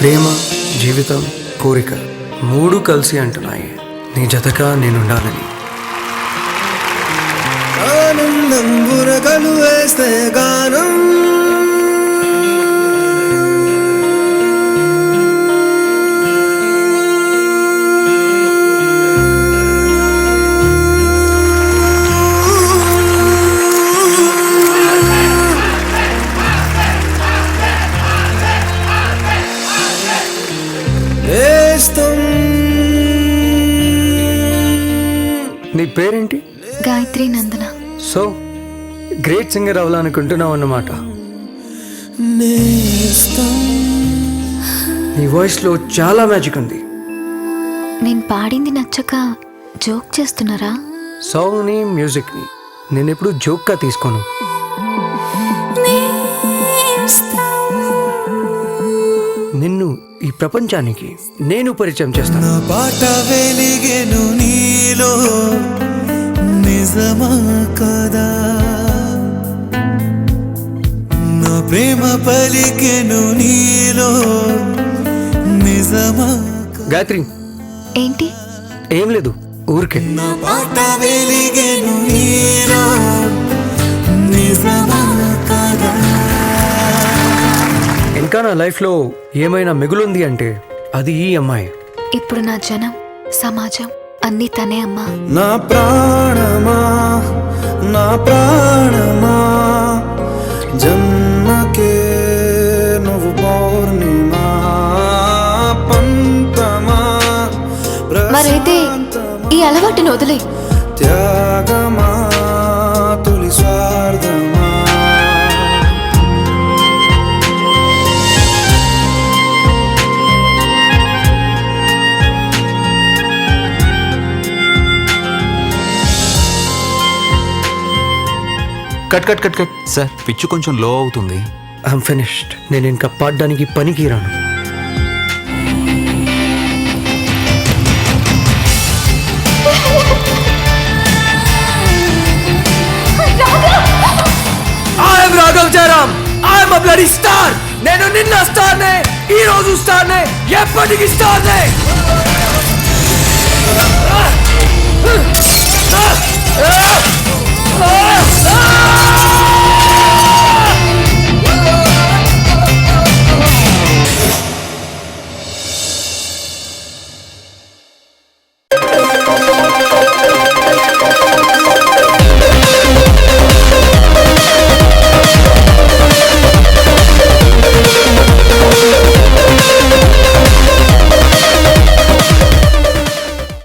ప్రేమ జీవితం కోరిక మూడు కలిసి అంటున్నాయి. నీ జతగా నేనుండాలని. ఆనందం బురగలు వేస్తే గానం నీ పేరేంటి? Gayatri Nandana. So great singer అవ్వాలనుకుంటున్నావు అన్నమాట నీ వాయిస్లో చాలా మ్యాజిక్ ఉంది. నేను పాడింది నచ్చక జోక్ చేస్తున్నారా? సాంగ్ని మ్యూజిక్ని నేను ఎప్పుడు జోక్గా తీసుకోను. నిన్ను ఈ ప్రపంచానికి నేను పరిచయం చేస్తాను. నా పాట వెలిగెను నీలో. నిజమా కదా. నా ప్రేమ పలికెను నీలో. నిజమా గాయత్రి. ఏంటి? ఏం లేదు ఊరికే. నా పాట వెలిగెను నీలో. నిజమా కదా. ఇంకా నా లైఫ్లో ఏమైనా మిగులుంది అంటే అది ఈ అమ్మాయి. ఇప్పుడు నా జనం సమాజం అన్నీ తనే అమ్మా. నా ప్రాణమా నా ప్రాణమా జన్మకే నువ్వు పౌర్ణిమా పంతమా మరైతే ఈ అలవాటును వదిలే. త్యాగమా cut cut cut cut. Sir pitch కొంచెం లో అవుతుంది. I'm finished. నేను ఇంకా పాడడానికి పనికి రాను I'm Raghav Jayaram I'm a bloody star నేను నిన్న స్టార్ నే ఈ రోజు స్టార్ నే ఎప్పటికీ స్టార్